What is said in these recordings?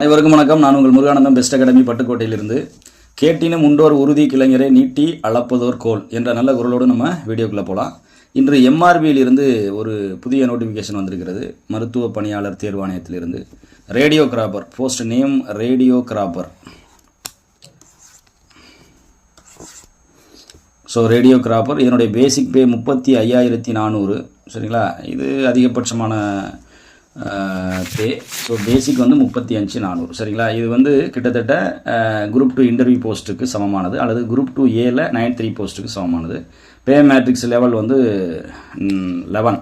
அனைவருக்கும் வணக்கம். நான் உங்கள் முருகானந்தம் பெஸ்ட் அகாடமி பட்டுக்கோட்டையிலிருந்து. கேட்டினும் உண்டோர் உறுதி கிளைஞரை நீட்டி அளப்பதோர் கோல் என்ற நல்ல குரலோடு நம்ம வீடியோக்குள்ளே போகலாம் இன்று எம்ஆர்பியில் இருந்து ஒரு புதிய நோட்டிஃபிகேஷன் வந்திருக்கிறது. மருத்துவ பணியாளர் தேர்வாணையத்திலிருந்து radiographer post name radiographer so radiographer இதனுடைய பேசிக் பே முப்பத்தி ஐயாயிரத்தி நானூறு. சரிங்களா? இது அதிகபட்சமான பே ஸோ பேசிக் வந்து முப்பத்தி அஞ்சு நானூறு. சரிங்களா? இது வந்து கிட்டத்தட்ட குரூப் டூ இன்டர்வியூ போஸ்ட்டுக்கு சமமானது. அல்லது குரூப் டூ ஏல நைன் த்ரீ போஸ்ட்டுக்கு சமமானது. பே மேட்ரிக்ஸ் லெவல் வந்து eleven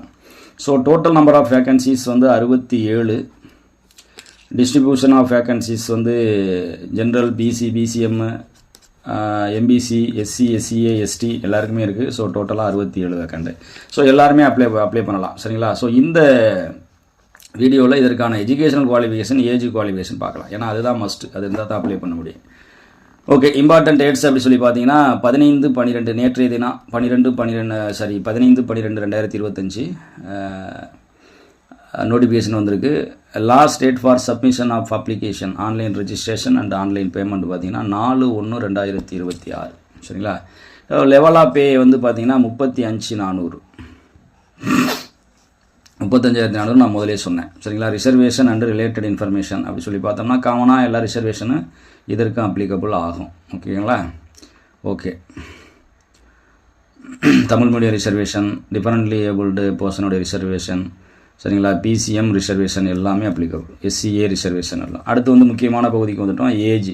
so total number of vacancies வந்து அறுபத்தி ஏழு. டிஸ்ட்ரிபியூஷன் ஆஃப் வேக்கன்சிஸ் வந்து general BC BCM MBC SC SCA ST எல்லாருக்குமே இருக்குது ஸோ டோட்டலாக அறுபத்தி ஏழு வேக்கண்டு ஸோ எல்லாருமே அப்ளை அப்ளை பண்ணலாம். சரிங்களா? ஸோ இந்த வீடியோவில் இதற்கான எஜுகேஷனல் குவாலிஃபிகேஷன் ஏஜ் குவாலிஃபிகேஷன் பார்க்கலாம். ஏன்னா அதுதான் மஸ்ட் அது இருந்தால் தான் அப்ளை பண்ண முடியும். ஓகே இம்பார்ட்டன்ட் டேட்ஸ் அப்படி சொல்லி பார்த்தீங்கன்னா பதினைந்து பன்னிரெண்டு நேற்றைய தினம் பன்னிரெண்டு பன்னிரெண்டு சாரி பதினைந்து பன்னிரெண்டு ரெண்டாயிரத்தி இருபத்தஞ்சி நோட்டிஃபிகேஷன் வந்திருக்கு. Last date for submission of application online registration and online payment பார்த்தீங்கன்னா நாலு ஒன்று ரெண்டாயிரத்தி இருபத்தி ஆறு. சரிங்களா? லெவல் ஆஃப் பே வந்து பார்த்தீங்கன்னா முப்பத்தி அஞ்சு நானூறு. முப்பத்தஞ்சாயிரத்தி நானூறு நான் முதலே சொன்னேன். சரிங்களா? ரிசர்வேஷன் அண்ட் ரிலேட்டட் இன்ஃபர்மேஷன் அப்படி சொல்லி பார்த்தோம்னா காமனாக எல்லா ரிசர்வேஷனும் இதற்கும் அப்ளிகபிள் ஆகும். ஓகேங்களா? Okay. Tamil medium reservation differently abled பர்சனுடைய reservation சரிங்களா? பிசிஎம் ரிசர்வேஷன் எல்லாமே அப்ளிகபிள் எஸ்சிஏ ரிசர்வேஷன் எல்லாம். அடுத்து வந்து முக்கியமான பகுதிக்கு வந்துட்டோம் ஏஜ்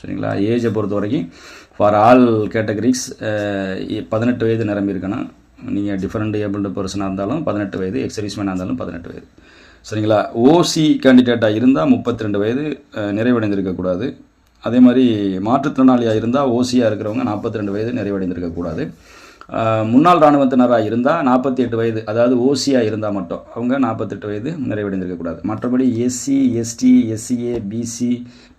சரிங்களா? ஏஜை பொறுத்த வரைக்கும் ஃபார் ஆல் கேட்டகரிஸ் பதினெட்டு வயது நிரம்பி இருக்கணும் நீங்கள் டிஃபரெண்ட் ஏபிள்டு பர்சனாக இருந்தாலும் பதினெட்டு வயது எக்ஸர்வீஸ்மேனாக இருந்தாலும் பதினெட்டு வயது. சரிங்களா? ஓசி கேண்டிடேட்டாக இருந்தால் முப்பத்தி ரெண்டு வயது நிறைவடைந்திருக்கக்கூடாது அதே மாதிரி மாற்றுத்திறனாளியாக இருந்தால் ஓசியாக இருக்கிறவங்க நாற்பத்தி ரெண்டு வயது நிறைவடைந்திருக்கக்கூடாது முன்னாள் இராணுவத்தினராக இருந்தால் நாற்பத்தி எட்டு வயது அதாவது ஓசியாக இருந்தால் மட்டும் அவங்க நாற்பத்தெட்டு வயது நிறைவடைந்திருக்கக்கூடாது மற்றபடி SC ST SCA BC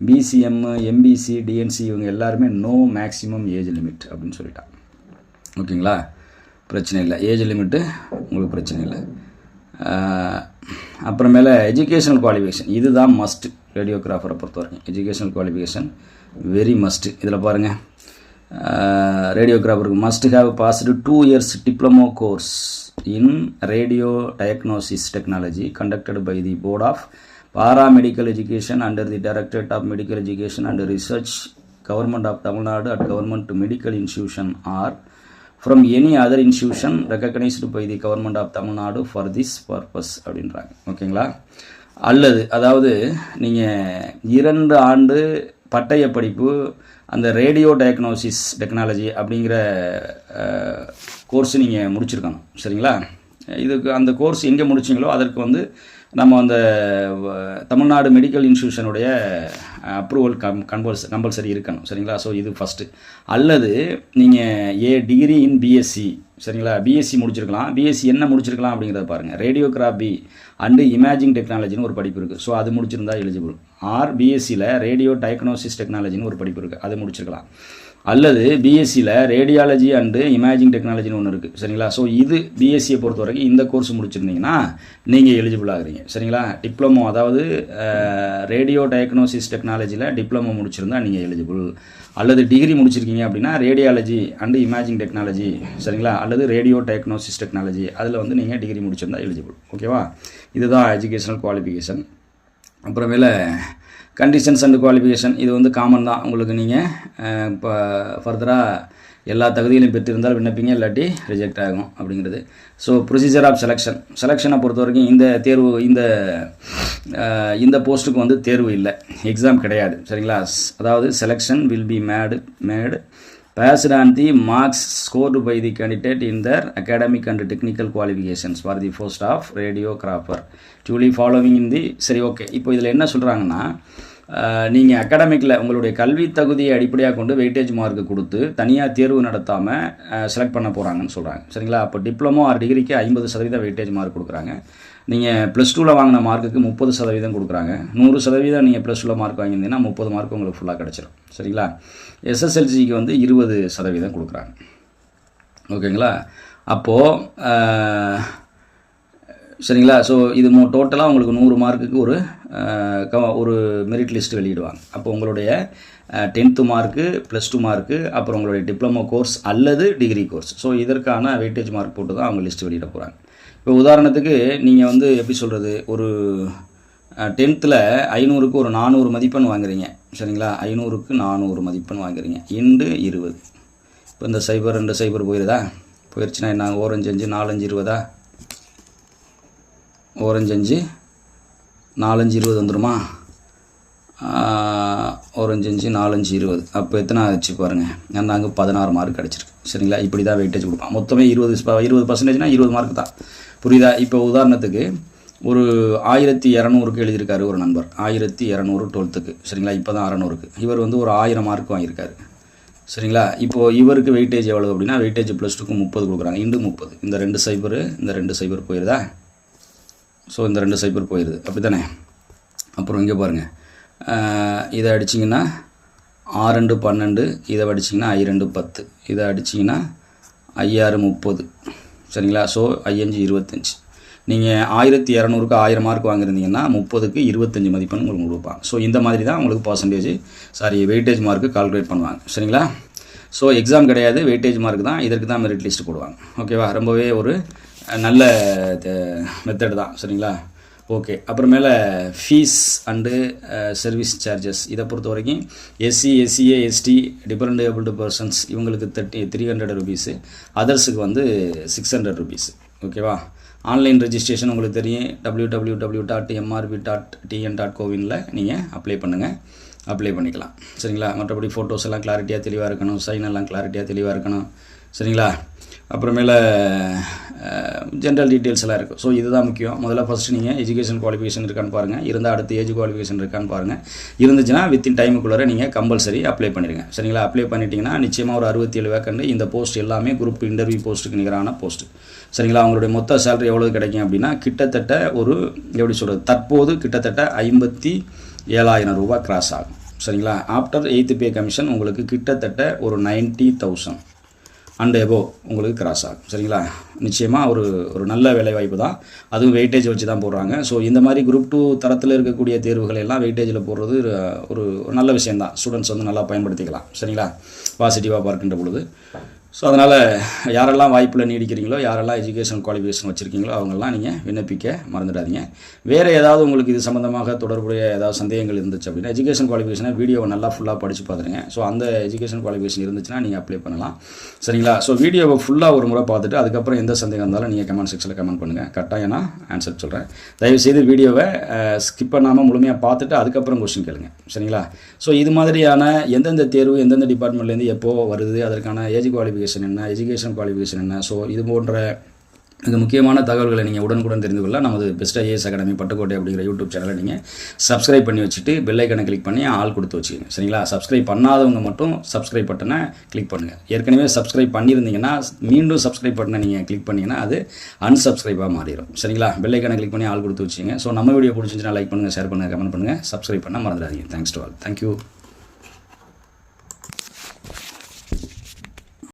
BCM MBC DNC இவங்க எல்லாருமே நோ மேக்ஸிமம் ஏஜ் லிமிட் அப்படின்னு சொல்லிட்டாங்க ஓகேங்களா? பிரச்சனை இல்லை. ஏஜ் லிமிட்டு உங்களுக்கு பிரச்சனை இல்லை. அப்புறமேல எஜுகேஷனல் குவாலிஃபிகேஷன் இதுதான் மஸ்ட் ரேடியோகிராஃபரை பொறுத்த வரைக்கும் எஜுகேஷனல் குவாலிஃபிகேஷன் வெரி மஸ்ட்டு இதில் பாருங்கள் ரேடியோகிராஃபருக்கு must have passed two years diploma course in radio diagnosis technology conducted by the board of paramedical education under the directorate of medical education and research government of Tamil Nadu at government medical institution or from any other institution recognised by the government of Tamil Nadu for this purpose அப்படின்றாங்க. ஓகேங்களா அல்லது அதாவது நீங்கள் இரண்டு ஆண்டு பட்டய படிப்பு அந்த ரேடியோ டயக்னோசிஸ் டெக்னாலஜி அப்படிங்கிற கோர்ஸ் நீங்கள் முடிச்சிருக்கணும். சரிங்களா? இதுக்கு அந்த கோர்ஸ் எங்கே முடிச்சிங்களோ அதற்கு வந்து நம்ம அந்த தமிழ்நாடு மெடிக்கல் இன்ஸ்டியூஷனுடைய அப்ரூவல் கம் கம்பல்ஸ் கம்பல்சரி இருக்கணும் சரிங்களா? ஸோ இது ஃபஸ்ட்டு அல்லது நீங்கள் ஏ டிகிரி இன் பிஎஸ்சி சரிங்களா? பிஎஸ்சி முடிச்சிருக்கலாம். பிஎஸ்சி என்ன முடிச்சிருக்கலாம் அப்படிங்கிறத பாருங்கள் ரேடியோகிராஃபி அண்டு இமேஜிங் டெக்னாலஜின்னு ஒரு படிப்பு இருக்குது ஸோ அது முடிச்சிருந்தால் எலிஜிபிள் ஆர் பிஎஸ்சியில் ரேடியோ டயக்னோசிஸ் டெக்னாலஜின்னு ஒரு படிப்பு இருக்குது அது முடிச்சிருக்கலாம். அல்லது பிஎஸ்சியில் ரேடியாலஜி அண்டு இமேஜிங் டெக்னாலஜின்னு ஒன்று இருக்குது சரிங்களா? ஸோ இது பிஎஸ்சியை பொறுத்த வரைக்கும் இந்த கோர்ஸ் முடிச்சிருந்தீங்கன்னா நீங்கள் எலிஜிபிள் ஆகுறீங்க. சரிங்களா? டிப்ளமோ அதாவது ரேடியோ டயக்னோசிஸ் டெக்னாலஜியில் டிப்ளமோ முடிச்சிருந்தா நீங்கள் எலிஜிபிள் அல்லது டிகிரி முடிச்சிருக்கீங்க அப்படின்னா ரேடியாலஜி அண்டு இமேஜிங் டெக்னாலஜி சரிங்களா? அல்லது ரேடியோ டயக்னோசிஸ் டெக்னாலஜி அதில் வந்து நீங்கள் டிகிரி முடிச்சிருந்தா எலிஜிபிள் ஓகேவா இதுதான் எஜுகேஷனல் குவாலிஃபிகேஷன் அப்புறமேல கண்டிஷன்ஸ் அண்ட் குவாலிஃபிகேஷன் இது வந்து காமன் தான் உங்களுக்கு நீங்கள் இப்போ ஃபர்தராக எல்லா தகுதியிலும் பெற்றிருந்தால் விண்ணப்பிங்க இல்லாட்டி ரிஜெக்ட் ஆகும் அப்படிங்கிறது. ஸோ ப்ரொசீஜர் ஆஃப் செலெக்ஷன் செலெக்ஷனை பொறுத்த வரைக்கும் இந்த தேர்வு இந்த இந்த போஸ்ட்டுக்கு வந்து தேர்வு இல்லை. எக்ஸாம் கிடையாது. சரிங்களா? அதாவது selection will be made made based on the marks scored by the candidate in their academic and technical qualifications for the post of radiographer duly following in the சரி ஓகே இப்போ இதில் என்ன சொல்கிறாங்கன்னா நீங்கள் அகாடமிக்கில் உங்களுடைய கல்வி தகுதியை அடிப்படையாக கொண்டு வெயிட்டேஜ் மார்க்கு கொடுத்து தனியாக தேர்வு நடத்தாமல் செலக்ட் பண்ண போகிறாங்கன்னு சொல்கிறாங்க சரிங்களா? அப்போ டிப்ளமோ ஆறு டிகிரிக்கு ஐம்பது சதவீதம் வெயிட்டேஜ் மார்க் கொடுக்குறாங்க. நீங்கள் ப்ளஸ் டூவில் வாங்கின மார்க்குக்கு முப்பது சதவீதம் கொடுக்குறாங்க. நூறு சதவீதம் நீங்கள் ப்ளஸ் டூவில் மார்க் வாங்கியிருந்தீங்கன்னா முப்பது மார்க் உங்களுக்கு ஃபுல்லாக கிடச்சிரும். சரிங்களா? எஸ்எஸ்எல்சிக்கு வந்து இருபது சதவீதம் கொடுக்குறாங்க. ஓகேங்களா? அப்போது சரிங்களா? ஸோ இது மோ டோட்டலாக உங்களுக்கு நூறு மார்க்குக்கு ஒரு க- ஒரு மெரிட் லிஸ்ட் வெளியிடுவாங்க. அப்போ உங்களுடைய tenth mark plus two mark அப்புறம் உங்களுடைய டிப்ளமோ கோர்ஸ் அல்லது டிகிரி கோர்ஸ் ஸோ இதற்கான வெயிட்டேஜ் மார்க் போட்டு தான் அவங்க லிஸ்ட் வெளியிட போகிறாங்க இப்போ உதாரணத்துக்கு நீங்கள் வந்து எப்படி சொல்கிறது ஒரு டென்த்தில் ஐநூறுக்கு ஒரு நானூறு மதிப்பெண் வாங்குறீங்க. சரிங்களா? ஐநூறுக்கு நானூறு மதிப்பெண் வாங்குறீங்க. இண்டு இருபது. இப்போ இந்த சைபர் ரெண்டு சைபர் போயிருதா? போயிடுச்சுன்னா என்ன? ஓரஞ்சு அஞ்சு நாலஞ்சு இருபதா? ஓரஞ்சு அஞ்சு நாலஞ்சு இருபது வந்துருமா? ஓரஞ்சு அஞ்சு நாலஞ்சு இருபது. அப்போ எத்தனை ஆச்சு பாருங்கள் நான் அங்கே பதினாறு மார்க் கிடச்சிருக்கு. சரிங்களா? இப்படி தான் வெயிட்டேஜ் கொடுப்பான். மொத்தமே இருபது இருபது பர்சன்டேஜ்னால் இருபது மார்க் தான். புரியுதா? இப்போ உதாரணத்துக்கு ஒரு ஆயிரத்தி இரநூறுக்கு எழுதியிருக்காரு ஒரு நண்பர். ஆயிரத்தி இரநூறு டுவெல்த்துக்கு சரிங்களா? இப்போ தான் அறநூறுக்கு. இவர் வந்து ஒரு ஆயிரம் மார்க் வாங்கியிருக்காரு. சரிங்களா? இப்போது இவருக்கு வெயிட்டேஜ் எவ்வளோ அப்படின்னா வெயிட்டேஜ் ப்ளஸ் டூக்கு முப்பது கொடுக்குறாங்க. இண்டு முப்பது. இந்த ரெண்டு சைபர் இந்த ரெண்டு சைபர் போயிருதா? ஸோ இந்த ரெண்டு சைபர் போயிடுது அப்படி தானே அப்புறம் இங்கே பாருங்கள் இதை அடிச்சிங்கன்னா ஆறு ரெண்டு பன்னெண்டு இதை அடிச்சிங்கன்னா ஐ ரெண்டு பத்து இதை அடிச்சிங்கன்னா ஐயாறு முப்பது. சரிங்களா? ஸோ ஐயஞ்சு இருபத்தஞ்சி. நீங்கள் ஆயிரத்தி இரநூறுக்கு ஆயிரம் மார்க் வாங்கியிருந்தீங்கன்னா முப்பதுக்கு இருபத்தஞ்சி மதிப்பெண் உங்களுக்கு கொடுப்பாங்க. ஸோ இந்த மாதிரி தான் உங்களுக்கு percentage sorry weightage mark calculate பண்ணுவாங்க. சரிங்களா? ஸோ எக்ஸாம் கிடையாது வெயிட்டேஜ் மார்க் தான். இதற்கு தான் மெரிட் லிஸ்ட் போடுவாங்க. ஓகேவா ரொம்பவே ஒரு நல்ல மெத்தடு தான் சரிங்களா? ஓகே அப்புறமேல ஃபீஸ் அண்டு சர்வீஸ் சார்ஜஸ் இதை பொறுத்த வரைக்கும் SC SCA ST differently abled persons இவங்களுக்கு தேர்ட்டி த்ரீ ஹண்ட்ரட் ருபீஸு அதர்ஸுக்கு வந்து சிக்ஸ் ஹண்ட்ரட் ருபீஸ் ஓகேவா ஆன்லைன் ரெஜிஸ்ட்ரேஷன் உங்களுக்கு தெரியும். W W W dot MRB dot TN dot கோவினில் நீங்கள் அப்ளை பண்ணுங்கள் அப்ளை பண்ணிக்கலாம். சரிங்களா? மற்றபடி ஃபோட்டோஸ் எல்லாம் கிளாரிட்டியாக தெளிவாக இருக்கணும். சைன் எல்லாம் கிளாரிட்டியாக தெளிவாக இருக்கணும். சரிங்களா? அப்புறமேல ஜென்ரல் டீட்டெயில்ஸ் எல்லாம் இருக்கும் ஸோ இதுதான் முக்கியம். முதல்ல ஃபஸ்ட்டு நீங்கள் எஜுகேஷன் குவாலிஃபிகேஷன் இருக்கான்னு பாருங்கள் இருந்தால் அடுத்து ஏஜ் குவாலிஃபிகேஷன் இருக்கான்னு பாருங்கள் இருந்துச்சுன்னா வித்தின் டைமுக்குள்ளே நீங்கள் கம்பல்சரி அப்ளை பண்ணிடுங்க. சரிங்களா? அப்ளை பண்ணிட்டீங்கன்னா நிச்சயமாக ஒரு அறுபத்தி ஏழு வேக்கண்டு இந்த போஸ்ட் எல்லாமே குரூப் இன்டர்வியூ போஸ்ட்டுக்கு நிகரான போஸ்ட் சரிங்களா? அவங்களுடைய மொத்த சேலரி எவ்வளோ கிடைக்கும் அப்படின்னா கிட்டத்தட்ட ஒரு எப்படி சொல்கிறது தற்போது கிட்டத்தட்ட ஐம்பத்தி ஏழாயிரம் ரூபாய் கிராஸ் ஆகும். சரிங்களா? ஆஃப்டர் எயித்து பே கமிஷன் உங்களுக்கு கிட்டத்தட்ட ஒரு நைன்ட்டி தௌசண்ட். அண்ட் எபோ உங்களுக்கு கிராஸ் ஆகும். சரிங்களா? நிச்சயமாக ஒரு ஒரு நல்ல வேலைவாய்ப்பு தான். அதுவும் வெயிட்டேஜ் வச்சு தான் போடுறாங்க. ஸோ இந்த மாதிரி குரூப் டூ தரத்தில் இருக்கக்கூடிய தேர்வுகள் எல்லாம் வெயிட்டேஜில் போடுறது ஒரு ஒரு நல்ல விஷயந்தான் ஸ்டூடெண்ட்ஸ் வந்து நல்லா பயன்படுத்திக்கலாம். சரிங்களா? பாசிட்டிவாக பார்க்கின்ற பொழுது. ஸோ அதனால் யாரெல்லாம் வாய்ப்பில் நீடிக்கிறீங்களோ யாரெல்லாம் எஜுகேஷன் குவாலிஃபிகேஷன் வச்சுருக்கீங்களோ அவங்கெல்லாம் நீங்கள் விண்ணப்பிக்க மறந்துடாதீங்க. வேறு ஏதாவது உங்களுக்கு இது சம்மந்தமாக தொடர்புடைய ஏதாவது சந்தேகங்கள் இருந்துச்சு அப்படின்னா எஜுகேஷன் குவாலிஃபிகேஷனை வீடியோவை நல்லா ஃபுல்லாக படித்து பார்த்துருங்க. ஸோ அந்த எஜுகேஷன் குவாலிஃபிகேஷன் இருந்துச்சுன்னா நீங்கள் அப்ளை பண்ணலாம். சரிங்களா? ஸோ வீடியோவை ஃபுல்லாக ஒரு முறை பார்த்துட்டு அதுக்கப்புறம் எந்த சந்தேகம் இருந்தாலும் நீங்கள் கமெண்ட் செக்ஷனில் கமெண்ட் பண்ணுங்கள் கட்டாயம் நான் ஆன்சர் சொல்கிறேன் தயவுசெய்து வீடியோவை ஸ்கிப் பண்ணாமல் முழுமையாக பார்த்துட்டு அதுக்கப்புறம் கொஸ்டின் கேளுங்க. சரிங்களா? ஸோ இது மாதிரியான எந்தெந்த தேர்வு எந்தெந்த டிபார்ட்மெண்ட்லேருந்து எப்போ வருது அதற்கான ஏஜ் குவாலிஃபிகேஷன் என்ன எஜுகேஷன் குவாலிஃபிகேஷன் என்ன? ஸோ இது போன்ற மிக முக்கியமான தகவல்களை நீங்கள் உடனுக்குடன் தெரிந்து கொள்ள நமது பெஸ்ட் ஐஏஎஸ் அகாடமி பட்டுக்கோட்டை அப்படிங்கிற யூடியூப் சேனலை நீங்கள் சப்ஸ்கிரைப் பண்ணி வச்சுட்டு பெல்லைக்கனை கிளிக் பண்ணி ஆள் கொடுத்து வச்சுக்கோங்க. சரிங்களா? சப்ஸ்கிரைப் பண்ணாதவங்க மட்டும் சப்ஸ்கிரைப் பட்டனை கிளிக் பண்ணுங்கள் ஏற்கனவே சப்ஸ்கிரைப் பண்ணியிருந்தீங்கன்னா மீண்டும் சப்ஸ்கிரைப் பட்டனை நீங்கள் கிளிக் பண்ணிங்கன்னா அது அன்சப்ஸ்கிரைபாக மாறிடும். சரிங்களா? பெல்லைக்கனை கிளிக் பண்ணி ஆள் கொடுத்து வச்சுங்க ஸோ நம்ம வீடியோ பிடிச்சிருந்துச்சுன்னா லைக் பண்ணுங்கள் ஷேர் பண்ணுங்கள் கமெண்ட் பண்ணுங்கள் சப்ஸ்கிரைப் பண்ண மறந்துடாதீங்க. Thanks to all thank you